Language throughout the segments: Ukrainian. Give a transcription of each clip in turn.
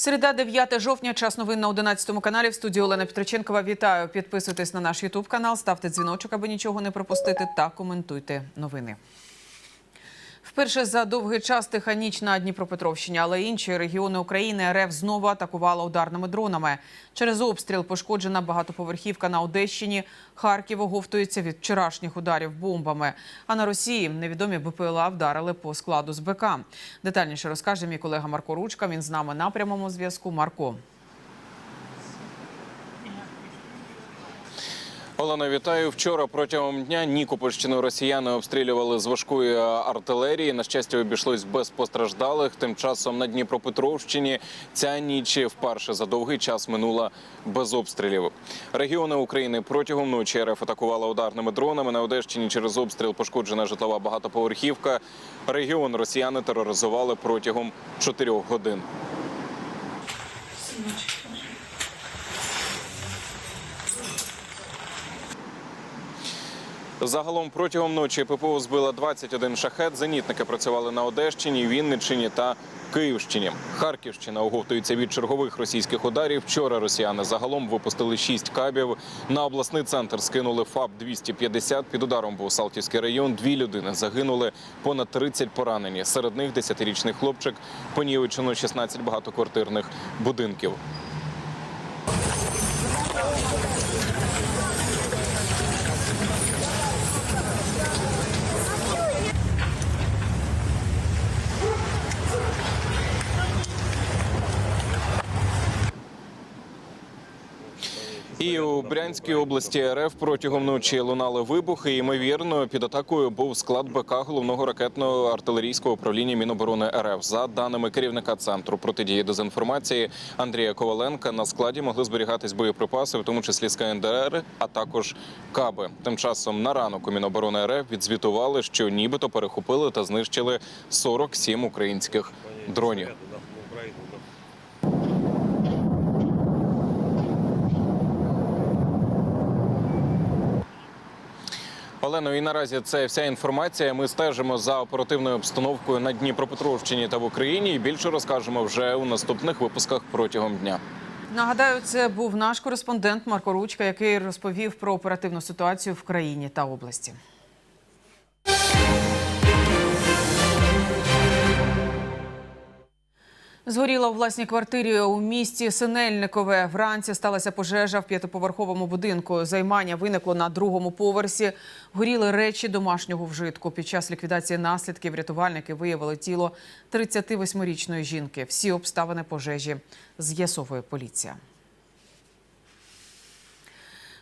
Середа, 9 жовтня, час новин на 11 каналі. В студії Олена Петриченкова. Вітаю. Підписуйтесь на наш Ютуб канал, ставте дзвіночок, аби нічого не пропустити, та коментуйте новини. Вперше за довгий час тиха ніч на Дніпропетровщині, але інші регіони України РФ знову атакувала ударними дронами. Через обстріл пошкоджена багатоповерхівка на Одещині. Харків оговтується від вчорашніх ударів бомбами. А на Росії невідомі БПЛА вдарили по складу з БК. Детальніше розкаже мій колега Марко Ручка. Він з нами на прямому зв'язку. Марко. Олена, вітаю. Вчора протягом дня Нікопольщину росіяни обстрілювали з важкої артилерії. На щастя, обійшлось без постраждалих. Тим часом на Дніпропетровщині ця ніч вперше за довгий час минула без обстрілів. Регіони України протягом ночі РФ атакувала ударними дронами. На Одещині через обстріл пошкоджена житлова багатоповерхівка. Регіон росіяни тероризували протягом чотирьох годин. Загалом протягом ночі ППО збила 21 шахет. Зенітники працювали на Одещині, Вінниччині та Київщині. Харківщина оговтується від чергових російських ударів. Вчора росіяни загалом випустили 6 кабів. На обласний центр скинули ФАБ 250 Під ударом був Салтівський район. Дві людини загинули, понад 30 поранені. Серед них 10-річний хлопчик. Понівечено 16 багатоквартирних будинків. І у Брянській області РФ протягом ночі лунали вибухи. Ймовірно, під атакою був склад БК головного ракетного артилерійського управління Міноборони РФ. За даними керівника центру протидії дезінформації Андрія Коваленка, на складі могли зберігатись боєприпаси, в тому числі з КНДР, а також каби. Тим часом на ранок у Міноборони РФ відзвітували, що нібито перехопили та знищили 47 українських дронів. Олено, і наразі це вся інформація. Ми стежимо за оперативною обстановкою на Дніпропетровщині та в Україні. І більше розкажемо вже у наступних випусках протягом дня. Нагадаю, це був наш кореспондент Марко Ручка, який розповів про оперативну ситуацію в країні та області. Згоріла у власній квартирі у місті Синельникове. Вранці сталася пожежа в п'ятиповерховому будинку. Займання виникло на другому поверсі. Горіли речі домашнього вжитку. Під час ліквідації наслідків рятувальники виявили тіло 38-річної жінки. Всі обставини пожежі з'ясовує поліція.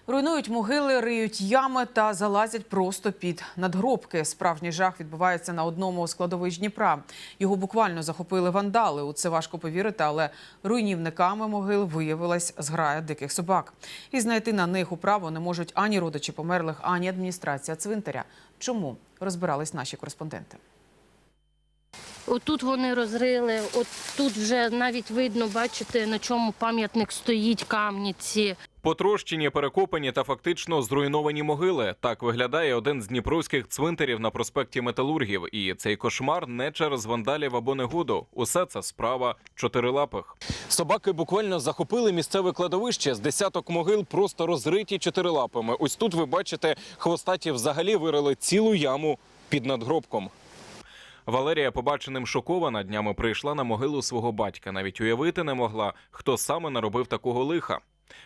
Руйнують могили, риють ями та залазять просто під надгробки. Справжній жах відбувається на одному з складовищ Дніпра. Його буквально захопили вандали. У це важко повірити, але руйнівниками могил виявилась зграя диких собак. І знайти на них управу не можуть ані родичі померлих, ані адміністрація цвинтаря. Чому розбирались наші кореспонденти? Отут вони розрили, от тут вже навіть видно, бачите, на чому пам'ятник стоїть, камні ці. Потрощені, перекопані та фактично зруйновані могили. Так виглядає один з дніпровських цвинтарів на проспекті Металургів. І цей кошмар не через вандалів або негоду. Усе це справа чотирилапих. Собаки буквально захопили місцеве кладовище з десяток могил, просто розриті чотирилапами. Ось тут ви бачите, хвостаті взагалі вирили цілу яму під надгробком. Валерія, побаченим шокована, днями прийшла на могилу свого батька. Навіть уявити не могла, хто саме наробив такого лиха.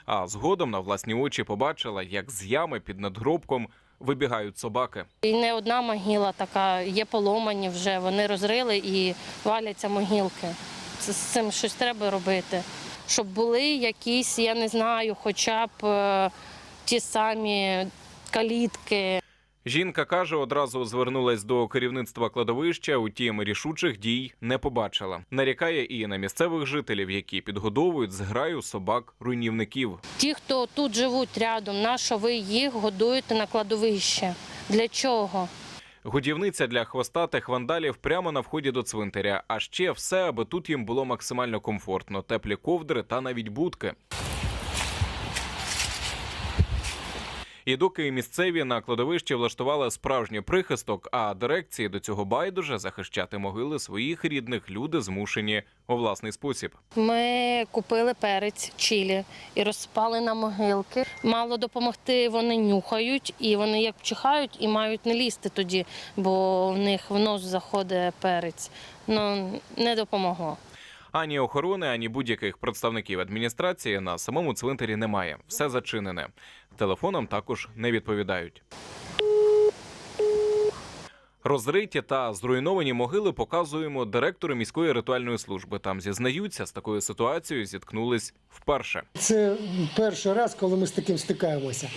А згодом на власні очі побачила, як з ями під надгробком вибігають собаки. І не одна могила така, є поломані вже. Вони розрили і валяться могилки. З цим щось треба робити. Щоб були якісь, я не знаю, хоча б е, ті самі калітки. Жінка каже, одразу звернулась до керівництва кладовища, утім рішучих дій не побачила. Нарікає і на місцевих жителів, які підгодовують зграю собак-руйнівників. Ті, хто тут живуть рядом, на що ви їх годуєте на кладовище? Для чого? Годівниця для хвостатих вандалів прямо на вході до цвинтаря. А ще все, аби тут їм було максимально комфортно: теплі ковдри та навіть будки. І доки місцеві на кладовищі влаштували справжній прихисток, а дирекції до цього байдуже захищати могили своїх рідних люди змушені у власний спосіб. Ми купили перець чилі і розсипали на могилки. Мало допомогти, вони нюхають і вони як чихають і мають не лізти тоді, бо в них в нос заходить перець. Ну не допомогло. Ані охорони, ані будь-яких представників адміністрації на самому цвинтарі немає. Все зачинене. Телефоном також не відповідають. Розриті та зруйновані могили показуємо директору міської ритуальної служби. Там зізнаються, з такою ситуацією зіткнулись вперше. Це перший раз, коли ми з таким стикаємося.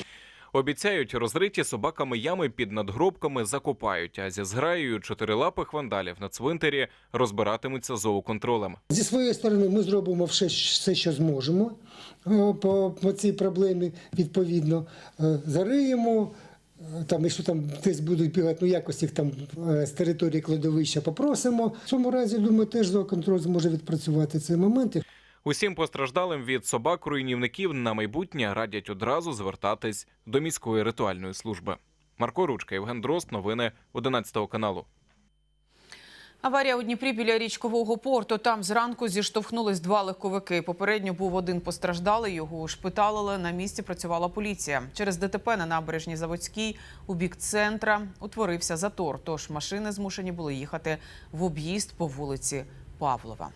Обіцяють, розриті собаками ями під надгробками закопають, а зі зграєю чотирилапих вандалів на цвинтарі розбиратимуться зооконтролем. Зі своєї сторони, ми зробимо все, все що зможемо е, по, цій проблемі. Відповідно, Е, зариємо. е, Там, якщо там десь будуть бігати, ну якось їх там з території кладовища попросимо. В цьому разі, думаю, теж зооконтроль зможе відпрацювати цей момент. Усім постраждалим від собак-руйнівників на майбутнє радять одразу звертатись до міської ритуальної служби. Марко Ручка, Євген Дрозд, новини 11 каналу. Аварія у Дніпрі біля річкового порту. Там зранку зіштовхнулись два легковики. Попередньо був один постраждалий. Його ушпиталили. На місці працювала поліція. Через ДТП на набережній Заводській у бік центра утворився затор. Тож машини змушені були їхати в об'їзд по вулиці Павлова.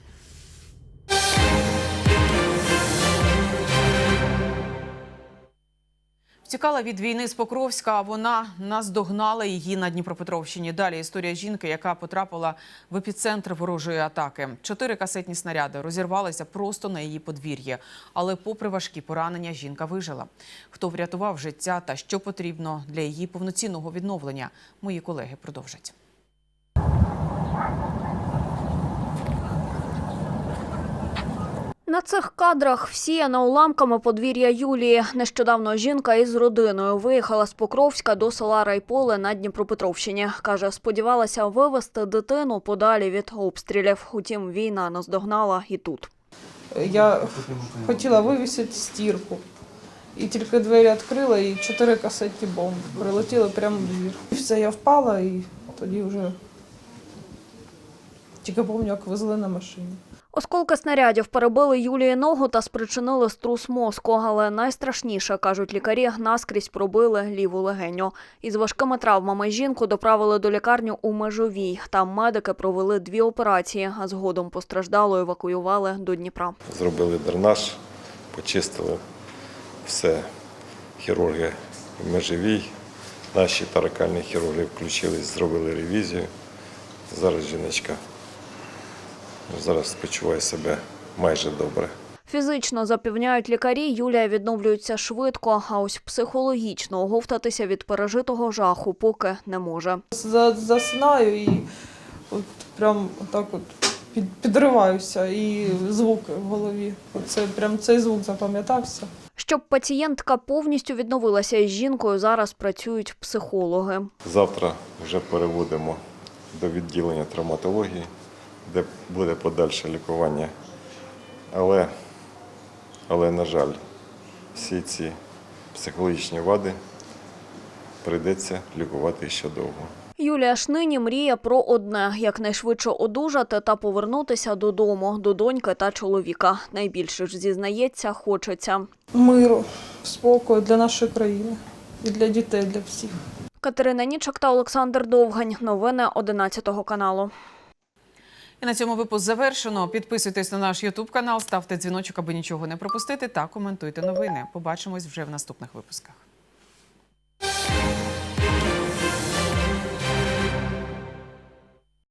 Втікала від війни з Покровська, а вона наздогнала її на Дніпропетровщині. Далі історія жінки, яка потрапила в епіцентр ворожої атаки. Чотири касетні снаряди розірвалися просто на її подвір'ї. Але, попри важкі поранення, жінка вижила. Хто врятував життя та що потрібно для її повноцінного відновлення, мої колеги продовжать. На цих кадрах всіяна уламками подвір'я Юлії. Нещодавно жінка із родиною виїхала з Покровська до села Райполе на Дніпропетровщині. Каже, сподівалася вивезти дитину подалі від обстрілів. Утім, війна наздогнала і тут. Я хотіла вивісити стірку. І тільки двері відкрила, і чотири касетні бомби прилетіли прямо в двір. Все, я впала, і тоді вже тільки пам'ятаю, як везли на машині. Осколки снарядів перебили Юлії ногу та спричинили струс мозку. Але найстрашніше, кажуть лікарі, наскрізь пробили ліву легеню. Із важкими травмами жінку доправили до лікарню у Межовій. Там медики провели дві операції, а згодом постраждало евакуювали до Дніпра. Зробили дренаж, почистили все. Хірурги в межовій. Наші таракальні хірурги включились, зробили ревізію. Зараз жіночка зараз почуває себе майже добре. Фізично запевняють лікарі, Юлія відновлюється швидко, а ось психологічно оговтатися від пережитого жаху поки не може. За- Засинаю і от прям так от підриваюся, і звук в голові. Оце прям цей звук запам'ятався. Щоб пацієнтка повністю відновилася із жінкою, зараз працюють психологи. Завтра вже переводимо до відділення травматології, де буде подальше лікування. Але, але на жаль, всі ці психологічні вади прийдеться лікувати ще довго. Юлія ж нині мріє про одне – якнайшвидше одужати та повернутися додому, до доньки та чоловіка. Найбільше ж зізнається, хочеться. Миру, спокою для нашої країни і для дітей, для всіх. Катерина Нічок та Олександр Довгань. Новини 11 каналу. І на цьому випуск завершено. Підписуйтесь на наш Ютуб канал, ставте дзвіночок, аби нічого не пропустити, та коментуйте новини. Побачимось вже в наступних випусках.